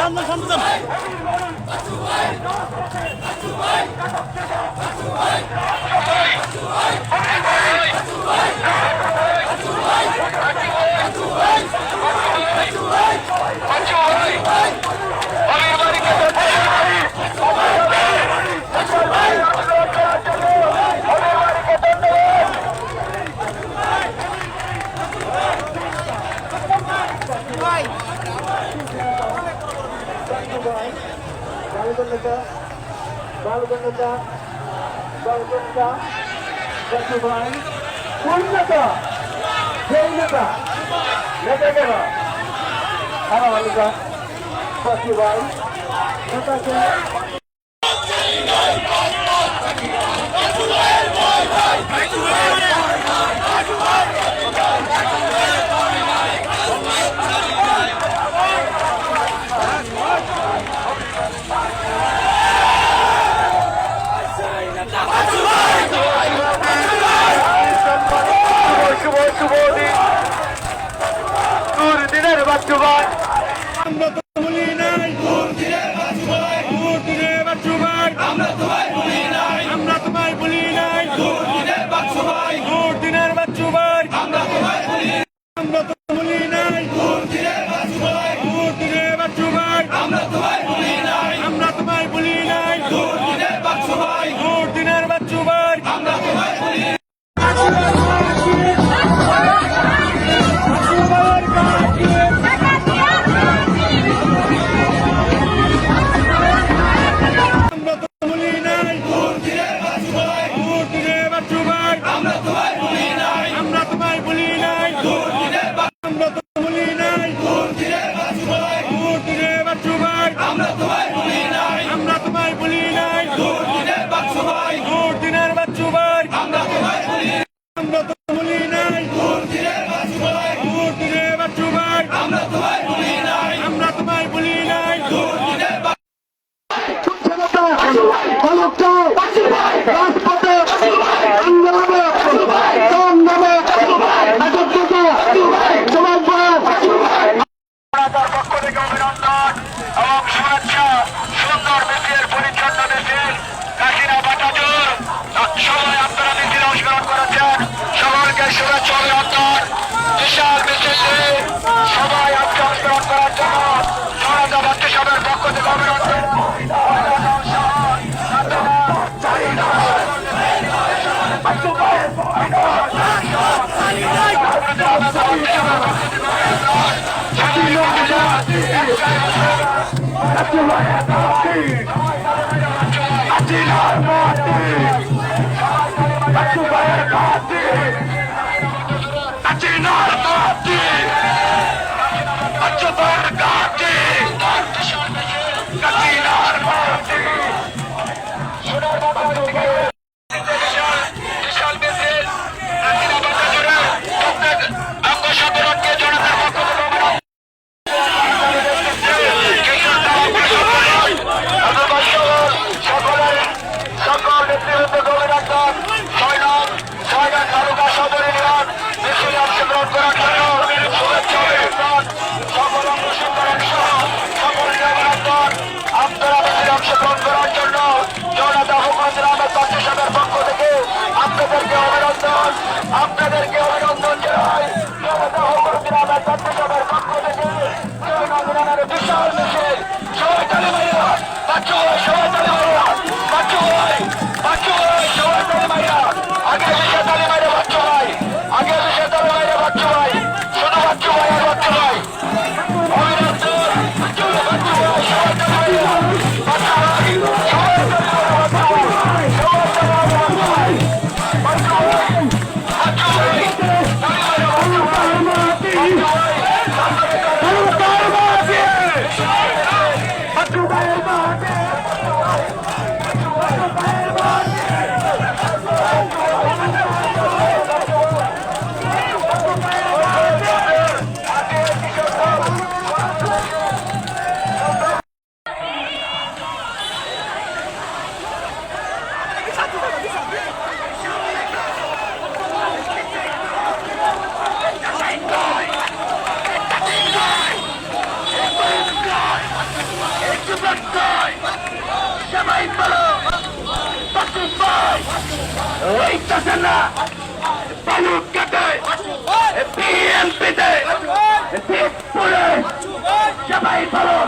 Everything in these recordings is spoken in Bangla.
শামসুল শামসুল করেন কোন নেতা? সেই নেতা? নেতা কেন সারা ভালো নেতা নেতাকে That's your right, that's your right. After the game. ওই না বালুক কাটে বিএনপিতে সবাই বলো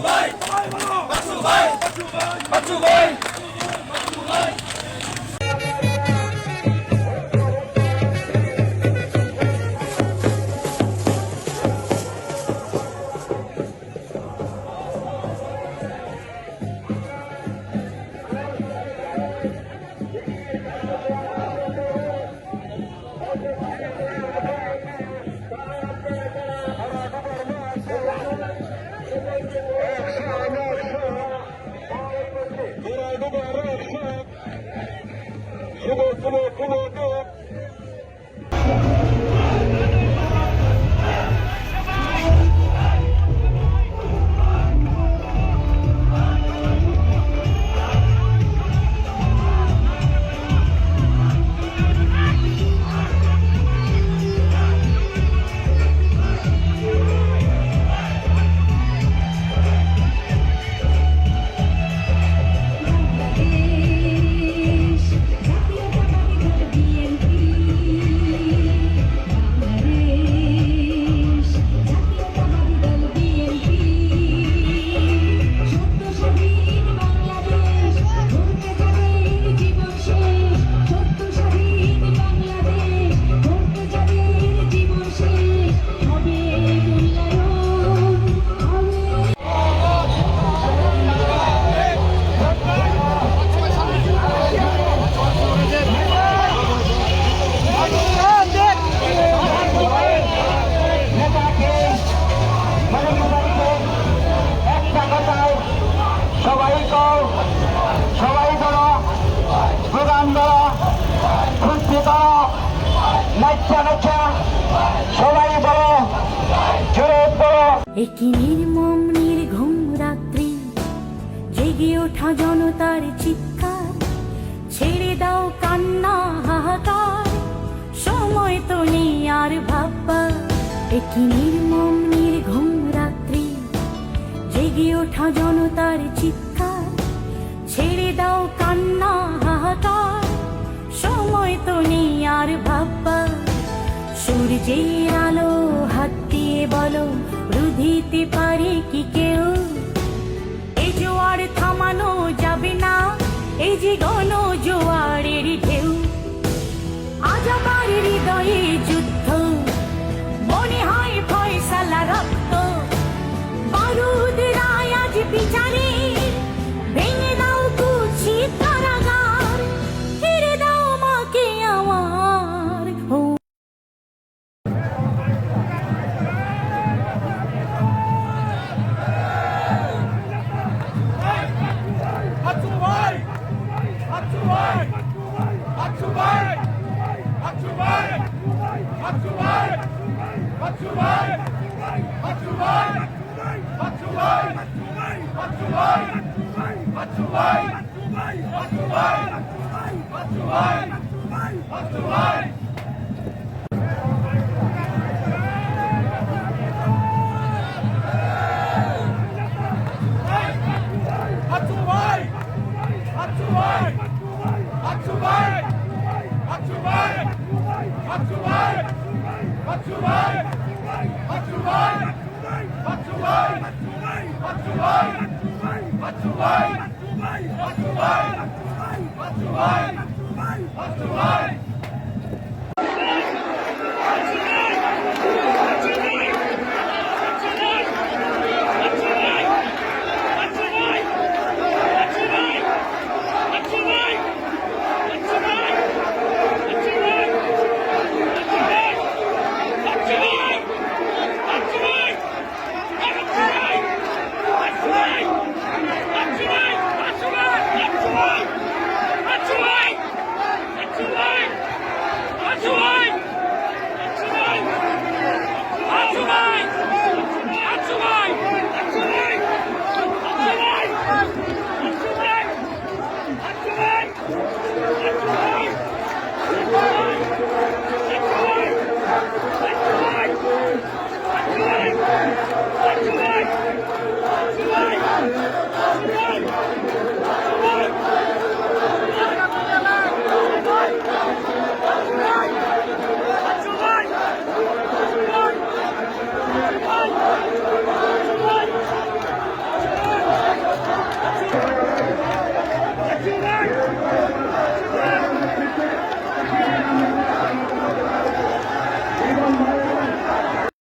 ভাই বাসু ভাই বাসু ভাই ভাই একটি নির্মম, নির্ঘুম রাত্রি জেগে ওঠা জনতার চিৎকার। ছেড়ে দাও কান্না, হাহাকার। সময় তো নেই আর ভাববার। একটি নির্মম, নির্ঘুম রাত্রি জেগে ওঠা জনতার চিৎকার। ছেড়ে দাও কান্না, হাহাকার। সময় তো নেই আর ভাববার। সূর্যের আলো বলো, রুধিতে পারে কি কেউ? এই জোয়ার থামানো যাবে না, এই যে গণ জোয়ারের ঢেউ। আজ আমার হৃদয়ে যুদ্ধ, মনে হয় ফয়সালা রক্ত। বারুদ রায় আজ বিচারে